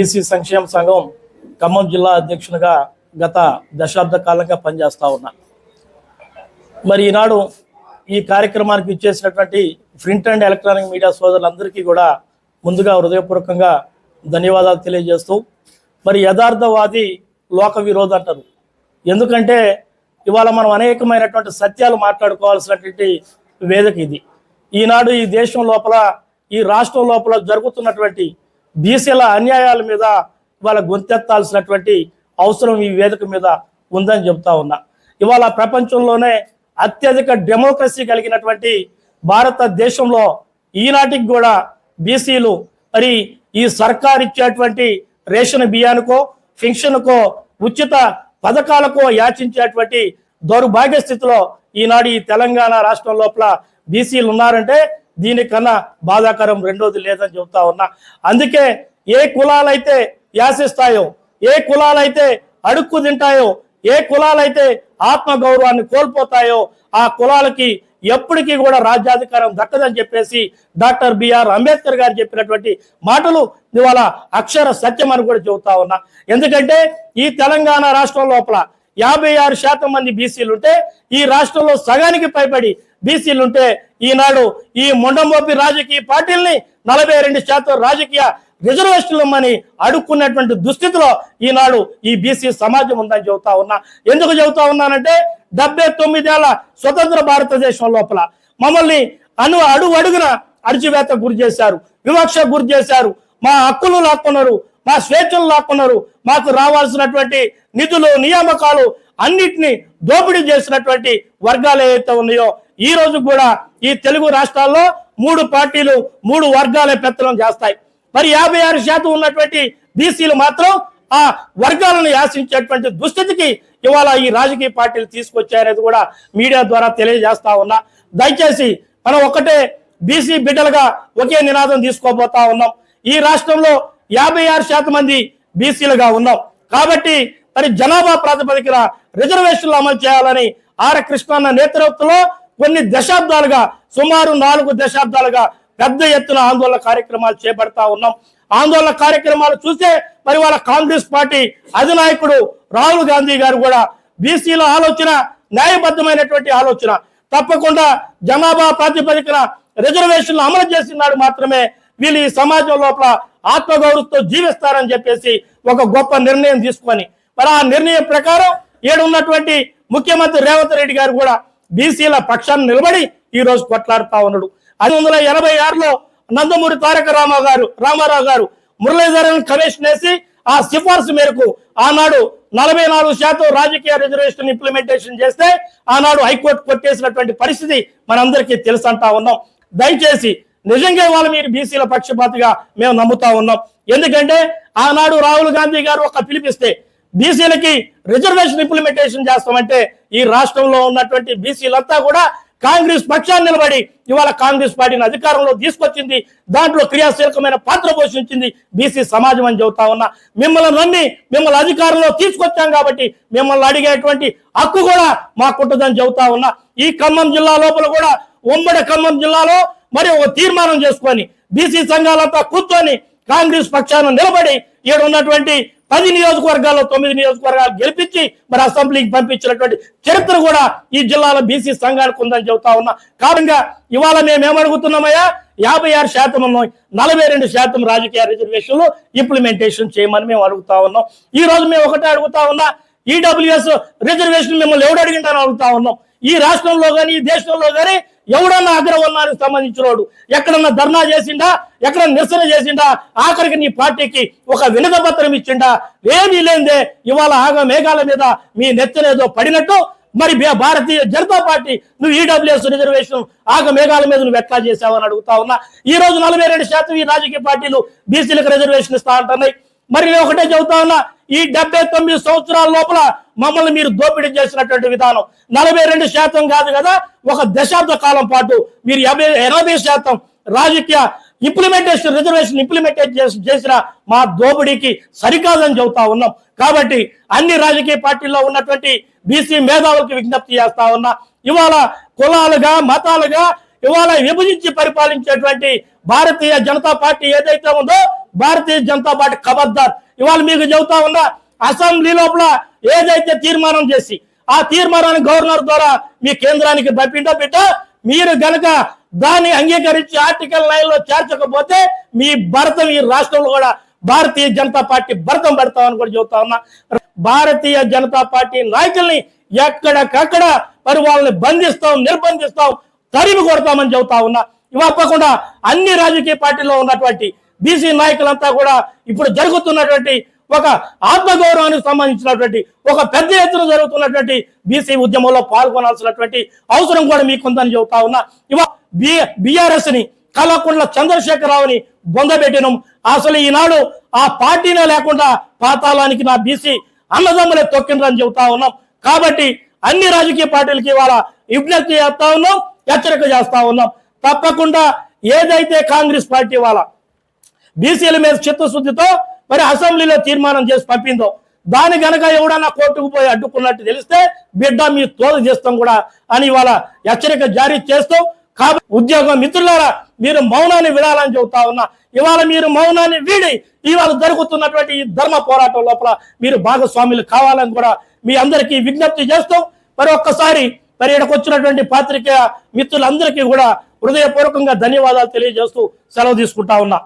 BC సంక్షేమ సంఘం ఖమ్మం జిల్లా అధ్యక్షునిగా గత దశాబ్ద కాలంగా పనిచేస్తూ ఉన్నా. మరి ఈనాడు ఈ కార్యక్రమానికి ఇచ్చేసినటువంటి ప్రింట్ అండ్ ఎలక్ట్రానిక్ మీడియా సోదరులందరికీ కూడా ముందుగా హృదయపూర్వకంగా ధన్యవాదాలు తెలియజేస్తూ మరి యథార్థవాది లోక విరోధ అంటారు. ఎందుకంటే ఇవాళ మనం అనేకమైనటువంటి సత్యాలు మాట్లాడుకోవాల్సినటువంటి వేదిక ఇది. ఈనాడు ఈ దేశం లోపల ఈ రాష్ట్రం లోపల జరుగుతున్నటువంటి బీసీల అన్యాయాల మీద ఇవాళ గొంతెత్తాల్సినటువంటి అవసరం ఈ వేదిక మీద ఉందని చెప్తా ఉన్నా. ఇవాళ ప్రపంచంలోనే అత్యధిక డెమోక్రసీ కలిగినటువంటి భారతదేశంలో ఈనాటికి కూడా బీసీలు మరి ఈ సర్కార్ ఇచ్చేటువంటి రేషన్ బియ్యానికో ఫింక్షన్కో ఉచిత పథకాలకో యాచించేటువంటి దౌర్భాగ్య స్థితిలో ఈనాడు ఈ తెలంగాణ రాష్ట్రం లోపల బీసీలు ఉన్నారంటే దీనికన్నా బాధాకరం రెండోది లేదని చెబుతా ఉన్నా. అందుకే ఏ కులాలైతే యాసిస్తాయో ఏ కులాలైతే అడుక్కు తింటాయో ఏ కులాలైతే ఆత్మగౌరవాన్ని కోల్పోతాయో ఆ కులాలకి ఎప్పటికీ కూడా రాజ్యాధికారం దక్కదని చెప్పేసి డాక్టర్ బిఆర్ అంబేద్కర్ గారు చెప్పినటువంటి మాటలు ఇవాళ అక్షర సత్యం అని కూడా చెబుతా ఉన్నా. ఎందుకంటే ఈ తెలంగాణ రాష్ట్రం లోపల యాభై ఆరు శాతం మంది బీసీలు ఉంటే ఈ రాష్ట్రంలో సగానికి పైబడి బీసీలు ఉంటే ఈనాడు ఈ మొండమోపి రాజకీయ పార్టీల్ని నలభై రెండు శాతం రాజకీయ రిజర్వేషన్లు ఇమ్మని అడుక్కున్నటువంటి దుస్థితిలో ఈనాడు ఈ బీసీ సమాజం ఉందని చెబుతా ఉన్నా. ఎందుకు చెబుతా ఉన్నానంటే డెబ్బై తొమ్మిదేళ్ళ స్వతంత్ర భారతదేశం లోపల మమ్మల్ని అను అడుగు అడుగున అడిచివేత గురి చేశారు వివక్ష గురి చేశారు మా హక్కులు లాక్కున్నారు మా స్వేచ్ఛను లాక్కున్నారు. మాకు రావాల్సినటువంటి నిధులు నియామకాలు అన్నిటినీ దోపిడీ చేసినటువంటి వర్గాలు ఏవైతే ఉన్నాయో ఈ రోజు కూడా ఈ తెలుగు రాష్ట్రాల్లో మూడు పార్టీలు మూడు వర్గాలే పెత్తనం చేస్తాయి. మరి యాభై ఆరు శాతం ఉన్నటువంటి బీసీలు మాత్రం ఆ వర్గాలను యాసించేటువంటి దుస్థితికి ఇవాళ ఈ రాజకీయ పార్టీలు తీసుకొచ్చారనేది కూడా మీడియా ద్వారా తెలియజేస్తా ఉన్నా. దయచేసి మనం ఒకటే బీసీ బిడ్డలుగా ఒకే నినాదం తీసుకోబోతా ఉన్నాం. ఈ రాష్ట్రంలో యాభై ఆరు శాతం మంది బీసీలుగా ఉన్నాం. కాబట్టి మరి జనాభా ప్రాతిపదికన రిజర్వేషన్లు అమలు చేయాలని ఆర్ కృష్ణన్న నేతృత్వంలో కొన్ని దశాబ్దాలుగా సుమారు నాలుగు దశాబ్దాలుగా పెద్ద ఎత్తున ఆందోళన కార్యక్రమాలు చేపడతా ఉన్నాం. ఆందోళన కార్యక్రమాలు చూస్తే మరి వాళ్ళ కాంగ్రెస్ పార్టీ అధినాయకుడు రాహుల్ గాంధీ గారు కూడా బీసీల ఆలోచన న్యాయబద్ధమైనటువంటి ఆలోచన. తప్పకుండా జనాభా ప్రాతిపదికన రిజర్వేషన్లు అమలు చేసినాడు మాత్రమే వీళ్ళు ఈ సమాజం లోపల ఆత్మగౌరవంతో జీవిస్తారని చెప్పేసి ఒక గొప్ప నిర్ణయం తీసుకొని మరి ఆ నిర్ణయం ప్రకారం ఏడున్నటువంటి ముఖ్యమంత్రి రేవంత్ రెడ్డి గారు కూడా బీసీల పక్షాన్ని నిలబడి ఈ రోజు కొట్లాడుతా ఉన్నాడు. ఐదు వందల ఎనభై ఆరులో నందమూరి తారక రామ గారు రామారావు గారు మురళీధరన్ కమిషన్ వేసి ఆ సిఫార్సు మేరకు ఆనాడు నలభై నాలుగు శాతం రాజకీయ రిజర్వేషన్ ఇంప్లిమెంటేషన్ చేస్తే ఆనాడు హైకోర్టు కొట్టేసినటువంటి పరిస్థితి మనందరికీ తెలుసు అంటా ఉన్నాం. దయచేసి నిజంగా వాళ్ళు మీరు బీసీల పక్షపాతిగా మేము నమ్ముతా ఉన్నాం. ఎందుకంటే ఆనాడు రాహుల్ గాంధీ గారు ఒక పిలిపిస్తే బీసీలకి రిజర్వేషన్ ఇంప్లిమెంటేషన్ చేస్తామంటే ఈ రాష్ట్రంలో ఉన్నటువంటి బీసీలంతా కూడా కాంగ్రెస్ పక్షాన్ని నిలబడి ఇవాళ కాంగ్రెస్ పార్టీని అధికారంలో తీసుకొచ్చింది. దాంట్లో క్రియాశీలకమైన పాత్ర పోషించింది బీసీ సమాజం అని చెబుతా ఉన్నా. మిమ్మల్ని నమ్మి మిమ్మల్ని అధికారంలో తీసుకొచ్చాం కాబట్టి మిమ్మల్ని అడిగేటువంటి హక్కు కూడా మాకుంటుందని చెబుతా ఉన్నా. ఈ ఖమ్మం జిల్లా లోపల కూడా ఉమ్మడి ఖమ్మం జిల్లాలో మరి ఒక తీర్మానం చేసుకొని బీసీ సంఘాలంతా కూర్చొని కాంగ్రెస్ పక్షాన నిలబడి ఈడ ఉన్నటువంటి పది నియోజకవర్గాల్లో తొమ్మిది నియోజకవర్గాలు గెలిపించి మరి అసెంబ్లీకి పంపించినటువంటి చరిత్ర కూడా ఈ జిల్లాలో బీసీ సంఘానికి ఉందని చెబుతా ఉన్నా. కారణంగా ఇవాళ మేము ఏమడుగుతున్నామయ్యా? యాభై ఆరు శాతం ఉన్నాం. నలభై రెండు శాతం రాజకీయ రిజర్వేషన్లు ఇంప్లిమెంటేషన్ చేయమని మేము అడుగుతా ఉన్నాం. ఈ రోజు మేము ఒకటే అడుగుతా ఉన్నా ఈడబ్ల్యూఎస్ రిజర్వేషన్ మిమ్మల్ని ఎవడు అడిగిందని అడుగుతా ఉన్నాం. ఈ రాష్ట్రంలో కానీ ఈ దేశంలో కానీ ఎవడన్నా అగ్రవర్ణానికి సంబంధించినోడు ఎక్కడన్నా ధర్నా చేసిండా ఎక్కడ నిరసన చేసిండా ఆఖరికి నీ పార్టీకి ఒక వినత పత్రం ఇచ్చిండా? ఏమీ లేదే ఇవాళ ఆగ మేఘాల మీద మీ నెత్తనేదో పడినట్టు మరి భారతీయ జనతా పార్టీ నువ్వు ఈడబ్ల్యూఎస్ రిజర్వేషన్ ఆగ మేఘాల మీద నువ్వు ఎట్లా చేసావని అడుగుతా ఉన్నా. ఈ రోజు నలభై రెండు శాతం ఈ రాజకీయ పార్టీలు బీసీలకు రిజర్వేషన్ ఇస్తా అంటున్నాయి. మరి నేను ఒకటే చెబుతా ఉన్నా ఈ డెబ్బై తొమ్మిది సంవత్సరాల లోపల మమ్మల్ని మీరు దోపిడీ చేసినటువంటి విధానం. నలభై రెండు శాతం కాదు కదా ఒక దశాబ్ద కాలం పాటు మీరు యాభై ఎనభై శాతం రాజకీయ ఇంప్లిమెంటేషన్ రిజర్వేషన్ ఇంప్లిమెంటేట్ చేసిన మా దోపిడీకి సరికాదని చెబుతా ఉన్నాం. కాబట్టి అన్ని రాజకీయ పార్టీల్లో ఉన్నటువంటి బీసీ మేధావులకి విజ్ఞప్తి చేస్తా ఉన్నా. ఇవాళ కులాలుగా మతాలుగా ఇవాళ విభజించి పరిపాలించేటువంటి భారతీయ జనతా పార్టీ ఏదైతే ఉందో భారతీయ జనతా పార్టీ ఖబర్దార్ ఇవాళ మీకు చెబుతా ఉన్నా అసెంబ్లీ లోపల ఏదైతే తీర్మానం చేసి ఆ తీర్మానాన్ని గవర్నర్ ద్వారా మీ కేంద్రానికి పంపిండో పెట్టో మీరు గనక దాన్ని అంగీకరించి ఆర్టికల్ నైన్లో చేర్చకపోతే మీ భరతం ఈ రాష్ట్రంలో కూడా భారతీయ జనతా పార్టీ భరతం పెడతామని కూడా చెబుతా ఉన్నా. భారతీయ జనతా పార్టీ నాయకుల్ని ఎక్కడికక్కడ మరి వాళ్ళని బంధిస్తాం నిర్బంధిస్తాం తరిమి కొడతామని చెబుతా ఉన్నా. ఇవ్వకుండా అన్ని రాజకీయ పార్టీలో ఉన్నటువంటి బీసీ నాయకులంతా కూడా ఇప్పుడు జరుగుతున్నటువంటి ఒక ఆత్మగౌరవానికి సంబంధించినటువంటి ఒక పెద్ద ఎత్తున జరుగుతున్నటువంటి బీసీ ఉద్యమంలో పాల్గొనాల్సినటువంటి అవసరం కూడా మీకుందని చెబుతా ఉన్నా. ఇవా బి బీఆర్ఎస్ని కలకుండ్ల చంద్రశేఖరరావుని బొందబెట్టినం. అసలు ఈనాడు ఆ పార్టీనే లేకుండా పాతాళానికి నా బీసీ అన్నదమ్ములే తొక్కిండ్రని చెబుతా ఉన్నాం. కాబట్టి అన్ని రాజకీయ పార్టీలకి ఇవాళ విజ్ఞప్తి చేస్తా ఉన్నాం హెచ్చరిక చేస్తా ఉన్నాం. తప్పకుండా ఏదైతే కాంగ్రెస్ పార్టీ వాళ్ళ బీసీల మీద చిత్తశుద్ధితో మరి అసెంబ్లీలో తీర్మానం చేసి పంపిందో? దాని గనక ఎవడన్నా కోర్టుకు పోయి అడ్డుకున్నట్టు తెలిస్తే బిడ్డ మీ తోలు చేస్తాం కూడా అని ఇవాళ హెచ్చరిక జారీ చేస్తాం కాబట్టి ఉద్యోగం మిత్రులారా మీరు మౌనాన్ని విడాలని చెబుతా ఉన్నా. ఇవాళ మీరు మౌనాన్ని వీడి ఇవాళ జరుగుతున్నటువంటి ఈ ధర్మ పోరాటం లోపల మీరు భాగస్వాములు కావాలని కూడా మీ అందరికీ విజ్ఞప్తి చేస్తాం మరి ఒక్కసారి మరి ఇక్కడికి వచ్చినటువంటి పాత్రికేయ మిత్రులందరికీ కూడా హృదయపూర్వకంగా ధన్యవాదాలు తెలియజేస్తూ సెలవు తీసుకుంటా ఉన్నా.